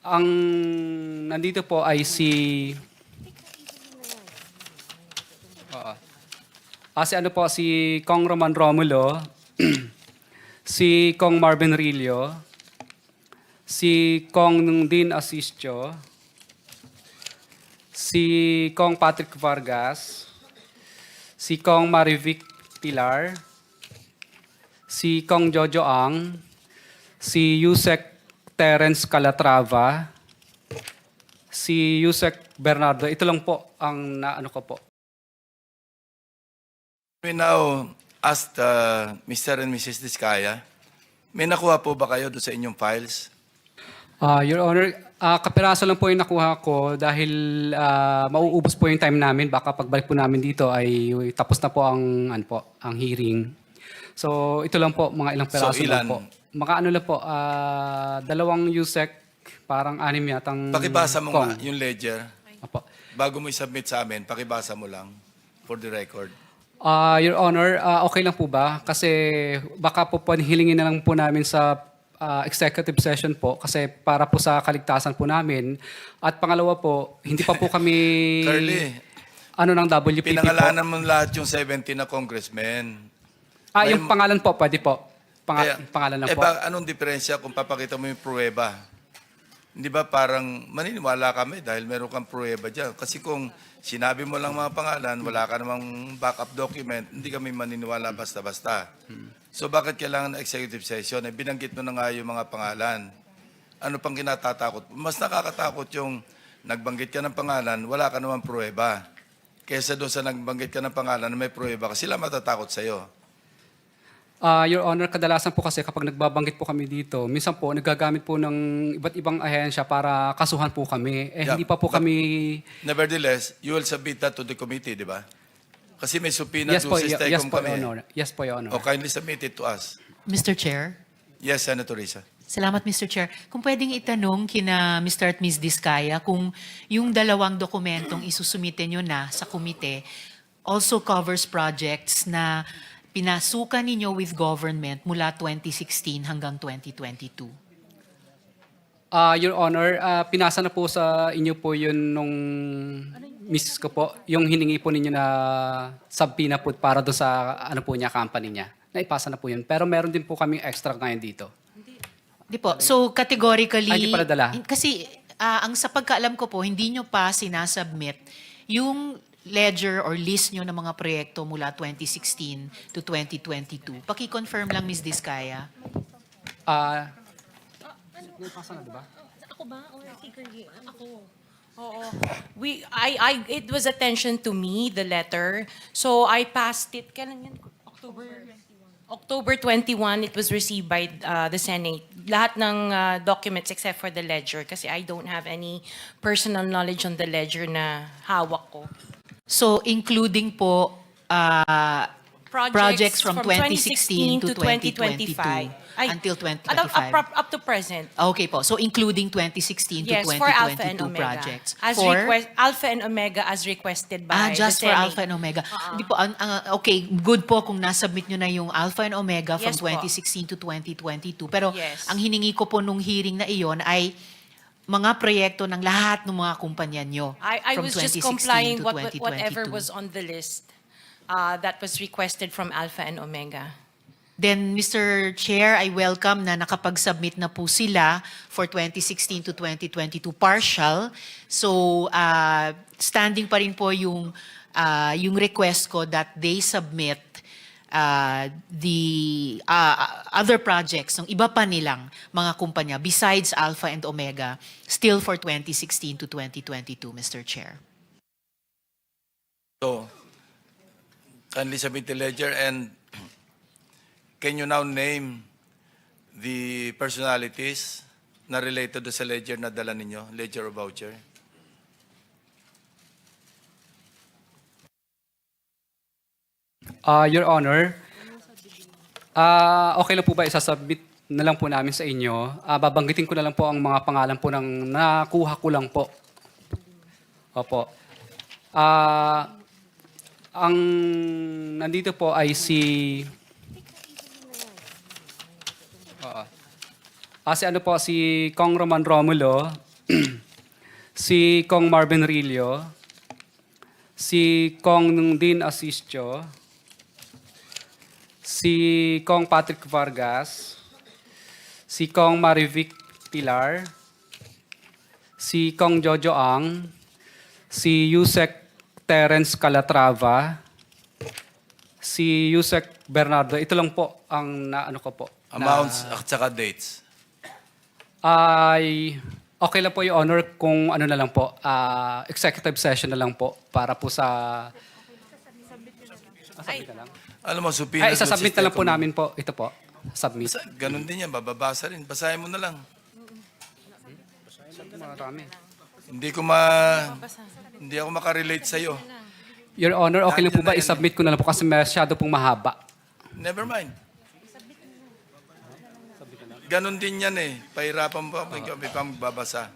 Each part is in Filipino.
ang nandito po ay si Oo. Ah, si ano po, si Kong Roman Romulo, si Kong Marvin Rillo, si Kong Dean Asistio, si Kong Patrick Vargas, si Kong Marivic Pilar, si Kong Jojo Ang, si Yusek Terence Calatrava, si Yusek Bernardo. Ito lang po ang naano ko po. We now ask uh, Mr. and Mrs. Diskaya, may nakuha po ba kayo doon sa inyong files? Ah, Your Honor, ah, kapiraso lang po yung nakuha ko dahil ah, mauubos po yung time namin. Baka pagbalik po namin dito ay tapos na po ang, ano po, ang hearing. So ito lang po, mga ilang So, piraso ilan? lang po. Mga ano lang po, ah, dalawang USEC, parang anim yatang Pakibasa mo Kong. nga yung ledger. Apo. Bago mo i-submit sa amin, pakibasa mo lang for the record. Ah, Your Honor, ah, okay lang po ba? Kasi baka po po hilingin na lang po namin sa ah, executive session po kasi para po sa kaligtasan po namin. At pangalawa po, hindi pa po kami Curly, ano ng WPP po. pinangalanan mo lahat yung 70 na congressmen. Ah, yung pangalan po, pwede po. Panga- Kaya- pangalan lang eh, po. ba, anong diferensya kung papakita mo yung pruweba? Hindi ba parang maniniwala kami dahil meron kang pruweba dyan? Kasi kung sinabi mo lang mga pangalan, wala ka namang backup document, hindi kami maniniwala basta-basta. So bakit kailangan ng executive session? Eh, binanggit mo na nga yung mga pangalan. Ano pang kinatatakot? Mas nakakatakot yung nagbanggit ka ng pangalan, wala ka namang pruweba. Kesa doon sa nagbanggit ka ng pangalan na may pruweba ka, sila matatakot sa'yo. Ah, Your Honor, kadalasan po kasi kapag nagbabanggit po kami dito, minsan po nagagamit po ng iba't ibang ahensya para kasuhan po kami. Eh, Yeah, hindi pa po but- kami... Nevertheless, you will submit that to the committee, di ba? Kasi may subpoena Yes po, doon sa y- STECOM yes po, kami. Your Honor. Yes po, Your Honor. O kindly submit it to us. Mr. Chair? Yes, Senator Risa. Salamat, Mr. Chair. Kung pwedeng itanong kina Mr. at Ms. Diskaya kung yung dalawang dokumentong isusumite nyo na sa komite also covers projects na pinasukan ninyo with government mula 2016 hanggang 2022. Ah, Your Honor, ah, pinasa na po sa inyo po yun nung misis ko po, yung hiningi po ninyo na subpoena po para doon sa ano po niya, company niya. Naipasa na po yun. Pero meron din po kami extra ngayon dito. Di po. So categorically... Ay, di pala dala. Kasi ah, ang sa pagkaalam ko po, hindi nyo pa sinasubmit yung ledger or list nyo ng mga proyekto mula 2016 to 2022. Paki-confirm lang, Ms. Diskaya. Ah, Ako ba? Or si Curly? Ako. Oo. We, I, I, it was attention to me, the letter. So I passed it, kailan yan? October? October 21, it was received by uh, the Senate. Lahat ng uh, documents except for the ledger kasi I don't have any personal knowledge on the ledger na hawak ko. So including po ah, projects, from, 2016 to 2022 Ay, until Up, 2025. up, up to present. Okay po. So including 2016 Yes, to for Alpha and 2022 Omega. projects. As for request, Alpha and Omega as requested by Ah, the just for Senate. Alpha and Omega. Di po, ang- ang- okay, good po kung nasubmit nyo na yung Alpha and Omega from Yes po. 2016 to 2022. Pero Yes. ang hiningi ko po nung hearing na iyon ay mga proyekto ng lahat ng mga kumpanya nyo I, I from was just 2016 complying to what, whatever 2022. was on the list uh, that was requested from Alpha and Omega. Then, Mr. Chair, I welcome na nakapag-submit na po sila for 2016 to 2022 partial. So, uh, standing pa rin po yung, uh, yung request ko that they submit uh, the uh, other projects ng iba pa nilang mga kumpanya besides Alpha and Omega still for 2016 to 2022, Mr. Chair. So, kindly submit the ledger and can you now name the personalities na related sa ledger na dala ninyo, ledger or voucher? Ah, Your Honor, ah, okay lang po ba isasubmit na lang po namin sa inyo? Ah, babanggitin ko na lang po ang mga pangalan po ng nakuha ko lang po. Opo. Ah, ang nandito po ay si Oo. Ah, si ano po si Kong Roman Romulo, si Kong Marvin Rillo, si Kong Dean Asistio, si Kong Patrick Vargas, si Kong Marivic Pilar, si Kong Jojo Ang, si Yusek Terence Calatrava, si Yusek Bernardo. Ito lang po ang naano ko po. na- Amounts at saka dates. ay okay lang po yung honor kung ano na lang po, ah, executive session na lang po para po sa... Ah, submit na lang. Alam mo, supina. Ay, isasubmit na lang po namin po. Ito po. Submit. Ganun din yan, bababasa rin. Basahin mo na lang. Marami. Hindi ko ma... Hindi ako makarelate sa'yo. Your Honor, okay lang po ba isubmit ko na lang po kasi masyado pong mahaba. Never mind. Ganon din yan eh. Pahirapan pa kung may pang magbabasa.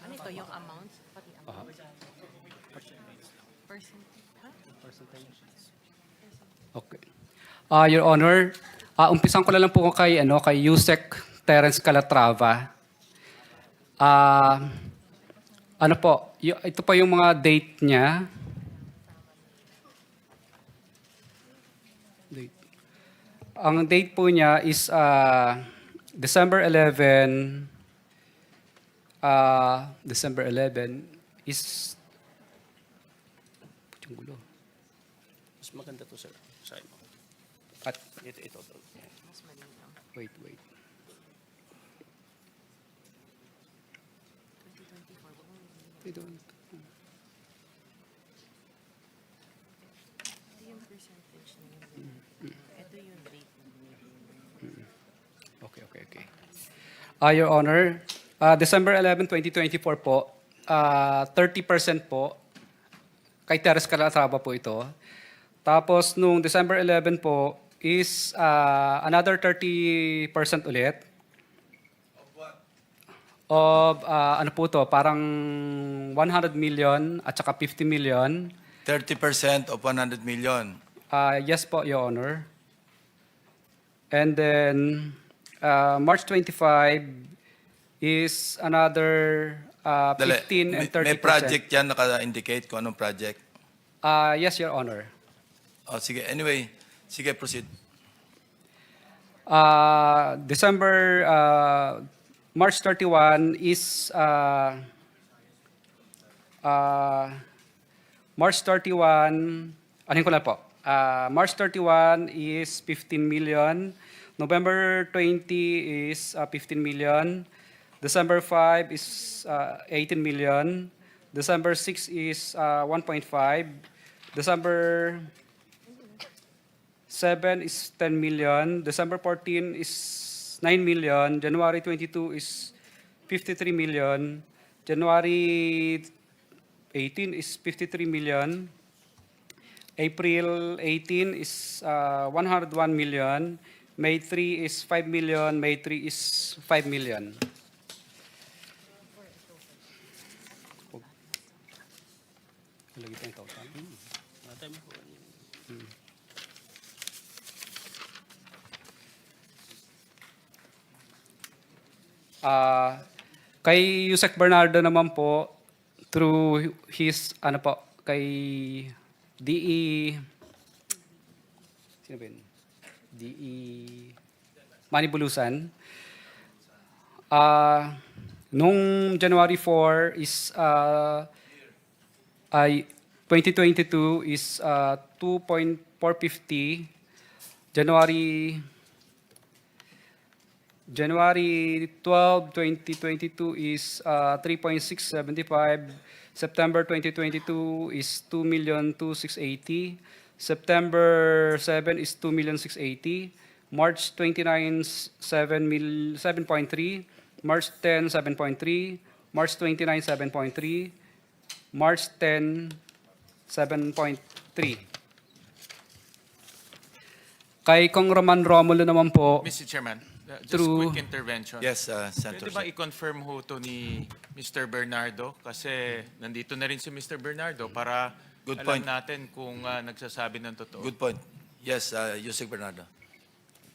Ano ito, yung Ah, Your Honor, ah, umpisan ko na lang po kay ano kay Yusek Terence Calatrava. Ah, ano po, ito pa yung mga date niya. Date. Ang date po niya is ah, December 11 ah, December 11 is. Mas maganda to, sir. At Ito, ito. ito. Wait, wait. They don't. Okay, okay, okay. Ah, Your Honor, ah, December 11, 2024 po, ah, 30% po, kay Teres Calatrava po ito. Tapos nung December 11 po is ah, another 30% ulit. Of ah, ano po to, parang 100 million at saka 50 million. 30% of 100 million. Ah, yes po, Your Honor. And then ah, March 25 is another ah, 15 Dali. and May- 30%. May project yan naka-indicate kung anong project. Ah, yes, Your Honor. Oh, sige, anyway. Sige, proceed. Uh, December, uh, March 31 is uh, uh, March 31, anin ko lang po. Uh, March 31 is 15 million. November 20 is uh, 15 million. December 5 is uh, 18 million. December 6 is uh, 1.5. December 7 is 10 million. December 14 is 9 million. January 22 is 53 million. January 18 is 53 million. April 18 is uh, 101 million. May 3 is 5 million. May 3 is 5 million. Lagi pa yung total. Natay mo po. Ah, kay Yusek Bernardo naman po, through his, ano po, kay DE, sino ba yun? DE Manibulusan. Ah, nung January 4 is, ah, ay, 2022 is ah, 2.450. January January 12, 2022 is uh, 3.675. September 2022 is 2,260,000. September 7 is 2,680,000. March 29, 7 mil, 7.3. March 10, 7.3. March 29, 7.3. March 10, 7.3. Kay Kong Roman Romulo naman po, Mr. Chairman, uh, just Through- quick intervention. Yes, uh, Senator. Pwede ba i-confirm ho to ni Mr. Bernardo? Kasi nandito na rin si Mr. Bernardo para Good alam point. natin kung uh, nagsasabi ng totoo. Good point. Yes, uh, Yusek Bernardo.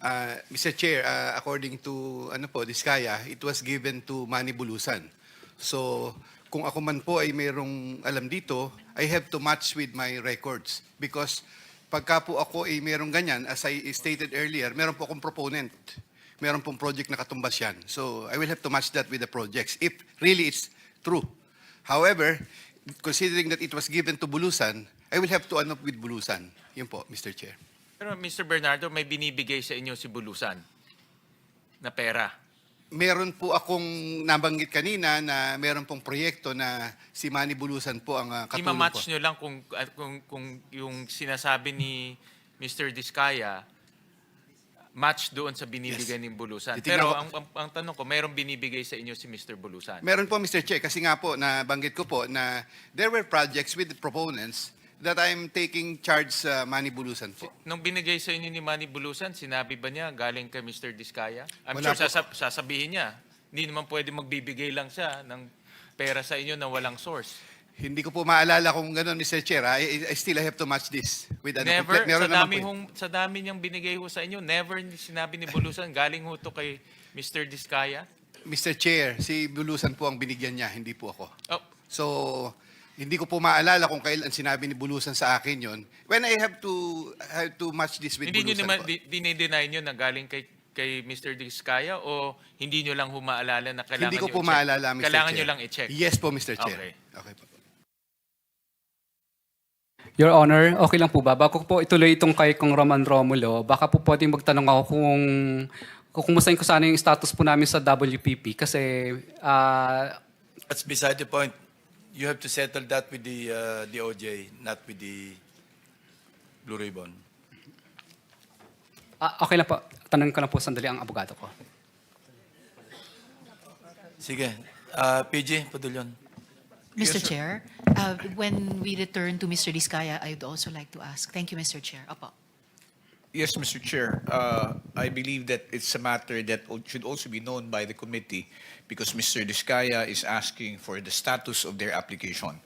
Uh, Mr. Chair, uh, according to ano po, Diskaya, it was given to Manny Bulusan. So, kung ako man po ay mayroong alam dito, I have to match with my records. Because pagka po ako ay mayroong ganyan, as I stated earlier, meron po akong proponent. Meron pong project na katumbas yan. So, I will have to match that with the projects if really it's true. However, considering that it was given to Bulusan, I will have to ano with Bulusan. Yun po, Mr. Chair. Pero Mr. Bernardo, may binibigay sa inyo si Bulusan na pera. Meron po akong nabanggit kanina na meron pong proyekto na si Manny Bulusan po ang uh, katulong po. Ima-match nyo lang kung, at kung, kung yung sinasabi ni Mr. Diskaya, match doon sa binibigay Yes. ni Bulusan. Titignan Pero ko- ang, ang, ang tanong ko, mayroong binibigay sa inyo si Mr. Bulusan. Meron po, Mr. Chair, kasi nga po, nabanggit ko po na there were projects with proponents that I'm taking charge sa Manny Bulusan po. Nung binigay sa inyo ni Manny Bulusan, sinabi ba niya galing kay Mr. Diskaya? I'm Wala sure po. sasab- sasabihin niya. Hindi naman pwede magbibigay lang siya ng pera sa inyo na walang source. Hindi ko po maalala kung gano'n, Mr. Chair. I, I still have to match this with ano. Never, meron sa naman dami, po hong, sa dami niyang binigay ho sa inyo, never sinabi ni Bulusan, galing ho to kay Mr. Diskaya? Mr. Chair, si Bulusan po ang binigyan niya, hindi po ako. Oh, So, hindi ko po maalala kung kailan sinabi ni Bulusan sa akin yon. When I have to have to match this with hindi niyo Bulusan naman, po. di, dinideny niyo na galing kay kay Mr. Diskaya o hindi niyo lang humaalala na kailangan Hindi ko niyo po maalala, Mr. Kailangan Chair. niyo lang i-check. Yes po, Mr. Chair. Okay. Okay po. Your Honor, okay lang po ba? Bago po ituloy itong kay Kong Roman Romulo, baka po pwedeng magtanong ako kung kumustahin ko sana yung status po namin sa WPP kasi ah, That's beside the point. You have to settle that with the uh, DOJ, not with the Blue Ribbon. ah, okay lang po. Tanong ko lang po sandali ang abogado ko. Sige. Uh, PG, Padulyon. Mr. Chair, uh, when we return to Mr. Diskaya, I'd also like to ask. Thank you, Mr. Chair. Apo. Yes, Mr. Chair. Uh, I believe that it's a matter that should also be known by the committee because Mr. Diskaya is asking for the status of their application.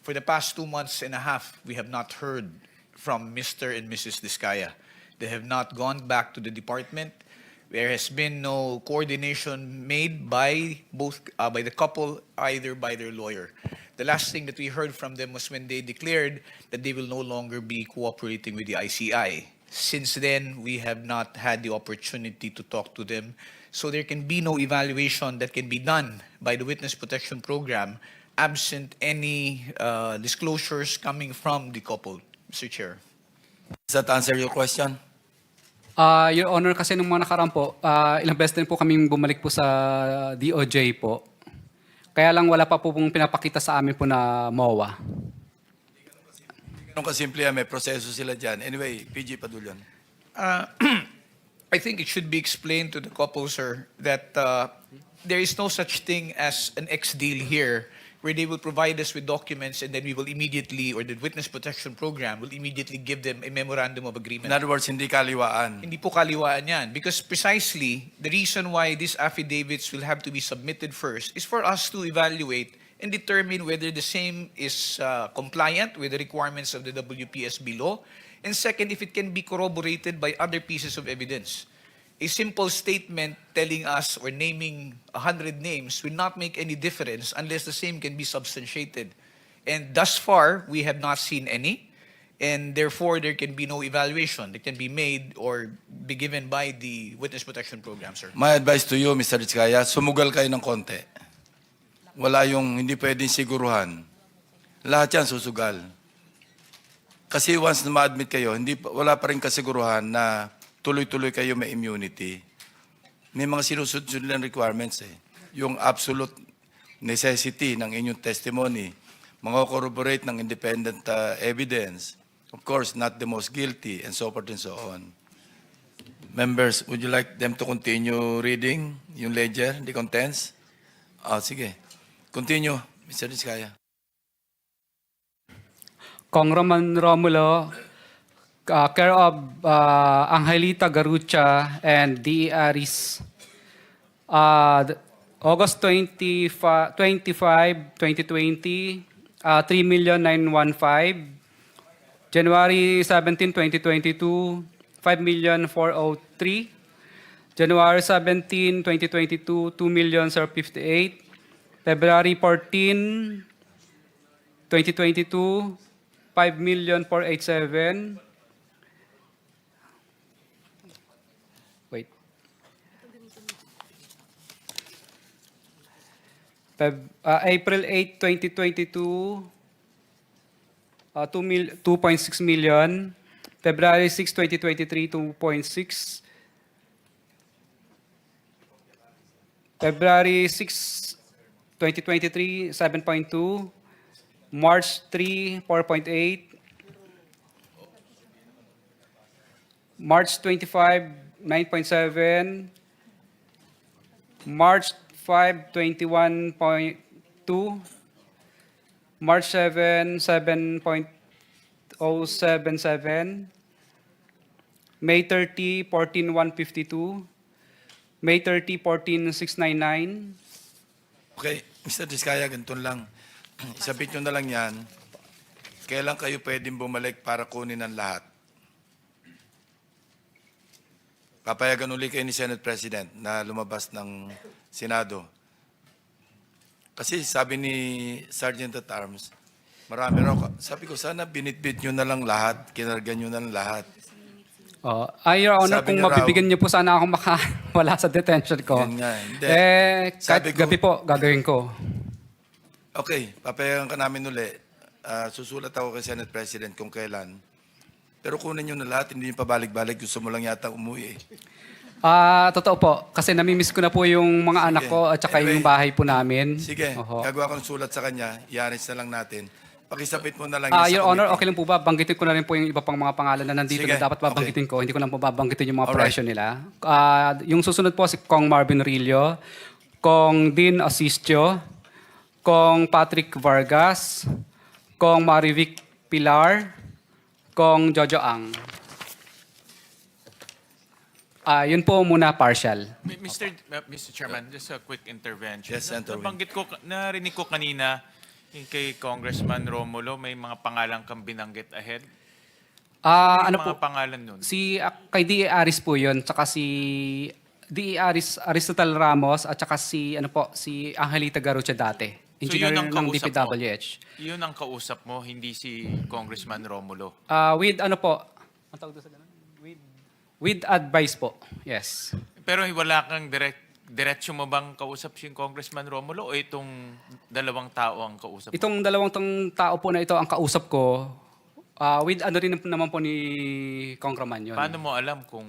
For the past two months and a half, we have not heard from Mr. and Mrs. Diskaya. They have not gone back to the department. There has been no coordination made by both uh, by the couple, either by their lawyer. The last thing that we heard from them was when they declared that they will no longer be cooperating with the ICI. Since then, we have not had the opportunity to talk to them. So there can be no evaluation that can be done by the Witness Protection Program absent any uh, disclosures coming from the couple, Mr. Chair. Does that answer your question? Ah, Your Honor, kasi nung mga nakaraan po, ah, ilang beses din po kaming bumalik po sa DOJ po. Kaya lang wala pa po pong pinapakita sa amin po na MOA. Ganun kasimple yan, may proseso sila dyan. Anyway, PG Padulyon. Uh, I think it should be explained to the couple, sir, that uh, there is no such thing as an X deal here where they will provide us with documents and then we will immediately, or the Witness Protection Program will immediately give them a memorandum of agreement. In other words, hindi kaliwaan. Hindi po kaliwaan yan. Because precisely, the reason why these affidavits will have to be submitted first is for us to evaluate and determine whether the same is uh, compliant with the requirements of the WPSB law. And second, if it can be corroborated by other pieces of evidence. A simple statement telling us or naming 100 names will not make any difference unless the same can be substantiated. And thus far, we have not seen any. And therefore, there can be no evaluation that can be made or be given by the Witness Protection Program, sir. My advice to you, Mr. Rizkaya, sumugal kayo ng konti. Wala yung hindi pwedeng siguruhan. Lahat yan susugal. Kasi once na ma-admit kayo, hindi, wala pa rin kasiguruhan na tuloy-tuloy kayo may immunity. May mga sinusunod lang requirements eh. Yung absolute necessity ng inyong testimony, mga corroborate ng independent uh, evidence, of course, not the most guilty, and so forth and so on. Members, would you like them to continue reading yung ledger, the contents? Ah, sige. Continue, Mr. Rizkaya. Kong Roman Romulo, uh, care of uh, Angelita Garucha and D. Aris. Uh, August 25, 25 2020, uh, 3,915. January 17, 2022, 5,403. January 17, 2022, 2,058,000. February 14, 2022, 5,487,000. Feb, uh, April 8, 2022, uh, 2 mil, 2.6 million. February 6, 2023, 2.6. February 6, 2023, 7.2. March 3, 4.8. March 25, 9.7. March 5, 21.2. March 7, 7.077. May 30, 14,152. May 30, 14,699. Okay, Mr. Diskaya, ganito lang. Isabit nyo na lang yan. Kailan kayo pwedeng bumalik para kunin ang lahat? Papayagan uli kayo ni Senate President na lumabas ng Senado. Kasi sabi ni Sergeant at Arms, marami raw. Sabi ko, sana binitbit nyo na lang lahat, kinargan nyo na lang lahat. Oh, ay, Your Honor, Sabi kung ni Rao- mabibigyan niyo po sana ako makawala sa detention ko. Yan nga, hindi. Eh, kahit Sabi ko- gabi po, gagawin ko. Okay, papayagan ka namin uli. Ah, susulat ako kay Senate President kung kailan. Pero kunin nyo na lahat, hindi nyo pabalik-balik. Gusto mo lang yata umuwi eh. Ah, totoo po. Kasi namimiss ko na po yung mga anak ko at saka Anyway, yung bahay po namin. Sige, Oho. gagawa ko ng sulat sa kanya, iaris na lang natin. Pakisapit mo na lang Ah, yun sa Your Honor, okay lang po ba? Banggitin ko na rin po yung iba pang mga pangalan na nandito Sige, na dapat babanggitin ko. Hindi ko lang po babanggitin yung mga Alright. presyo nila. Ah, yung susunod po si Kong Marvin Rillo, Kong Dean Asistio, Kong Patrick Vargas, Kong Marivic Pilar, Kong Jojo Ang. Ah, yun po muna partial. Mr. uh, Mr. Chairman, just a quick intervention. Yes, Senator Win. Nabanggit ko, narinig ko kanina kay Congressman Romulo, may mga pangalan kang binanggit ahead. Ah, Ano ano po? mga pangalan nun? Si ah, kay D.A. Aris po 'yun, tsaka si D.A. Aris Aristotle Ramos at saka si ano po, si Angelita Garucha dati. Engineer yun ang ng kausap mo? DPWH. Yun ang kausap mo, hindi si Congressman Romulo. Ah, with ano po? Ang tawag doon sa ganun? With advice po. Yes. Pero wala kang direct, diretso mo bang kausap si Congressman Romulo o itong dalawang tao ang kausap mo? Itong dalawang tong tao po na ito ang kausap ko. ah, with ano rin naman po ni Congressman 'yun. Paano mo alam kung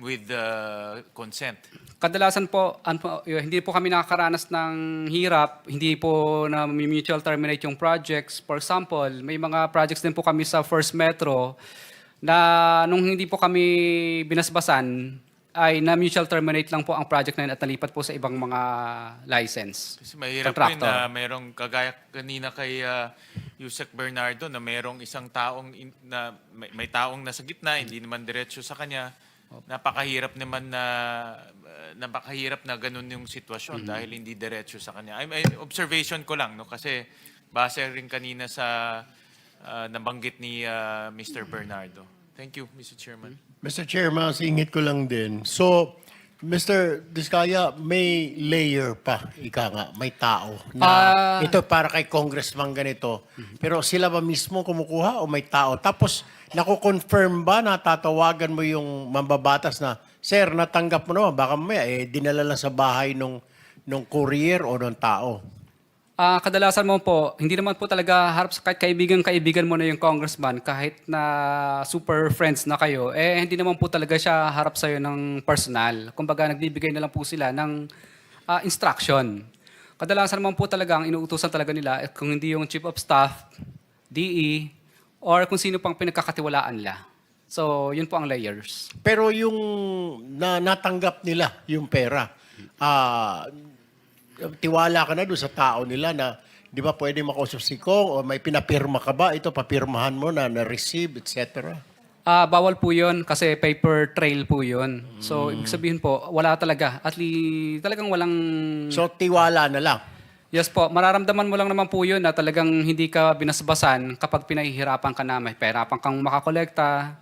with uh, consent? Kadalasan po, y- hindi po kami nakakaranas ng hirap, hindi po na mutual terminate yung projects. For example, may mga projects din po kami sa First Metro na nung hindi po kami binasbasan, ay na mutual terminate lang po ang project na yun at nalipat po sa ibang mga license. Kasi mahirap po yun Contractor. na merong kagaya kanina kay uh, Yusek Bernardo na merong isang taong in- na may, may taong nasa gitna, hindi naman diretso sa kanya. Napakahirap naman na uh, napakahirap na ganun yung sitwasyon dahil hindi diretso sa kanya. I, I- observation ko lang no kasi base rin kanina sa uh, nabanggit ni uh, Mr. Bernardo. Thank you, Mr. Chairman. Mr. Chairman, singit ko lang din. So, Mr. Diskaya, may layer pa, ika nga, may tao. Na Ah. ito para kay congressman ganito. Pero sila ba mismo kumukuha o may tao? Tapos, nako-confirm ba na tatawagan mo yung mambabatas na, Sir, natanggap mo naman, baka mamaya, eh, dinala lang sa bahay nung, nung courier o nung tao. Ah, kadalasan mo po, hindi naman po talaga harap sa kahit kaibigan-kaibigan mo na yung congressman, kahit na super friends na kayo, eh hindi naman po talaga siya harap sa'yo ng personal. Kumbaga, nagbibigay na lang po sila ng ah, instruction. Kadalasan naman po talaga ang inuutosan talaga nila, eh, kung hindi yung chief of staff, DE, or kung sino pang pinagkakatiwalaan nila. So, yun po ang layers. Pero yung na, natanggap nila yung pera, ah, tiwala ka na doon sa tao nila na di ba pwede makausap si Kong o may pinapirma ka ba? Ito, papirmahan mo na na-receive, etc. Ah, bawal po 'yon kasi paper trail po 'yon. So, ibig sabihin po, wala talaga. At least talagang walang So, tiwala na lang. Yes po, mararamdaman mo lang naman po 'yun na talagang hindi ka binasbasan kapag pinahihirapan ka na, may pahirapan kang makakolekta,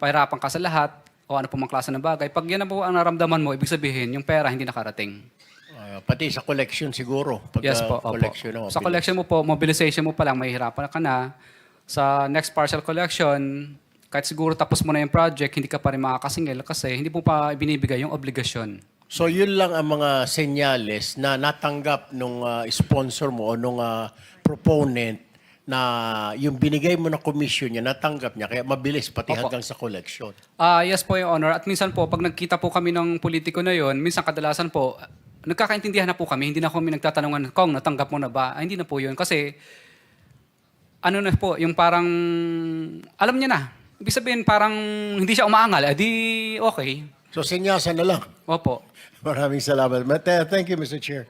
pahirapan ka sa lahat, o ano po mga klase ng bagay. Pag yan na po ang naramdaman mo, ibig sabihin, yung pera hindi nakarating. Ah, pati sa collection siguro. Pagka Yes po, opo. collection na Sa collection mo po, mobilization mo pa lang, mahihirapan ka na. Sa next partial collection, kahit siguro tapos mo na yung project, hindi ka pa rin makakasingil kasi hindi mo pa binibigay yung obligasyon. So yun lang ang mga senyales na natanggap nung ah, sponsor mo o nung ah, proponent na yung binigay mo na commission niya, natanggap niya. Kaya mabilis pati Opo. hanggang sa collection. Ah, yes po, Your Honor. At minsan po, pag nagkita po kami ng politiko na yon, minsan kadalasan po, nagkakaintindihan na po kami. Hindi na kami nagtatanungan, Kong, natanggap mo na ba? Ah, hindi na po yun. Kasi, ano na po, yung parang, alam niya na. Ibig sabihin, parang hindi siya umaangal. Eh, di okay. So senyasan na lang. Opo. Maraming salamat. But, uh, thank you, Mr. Chair.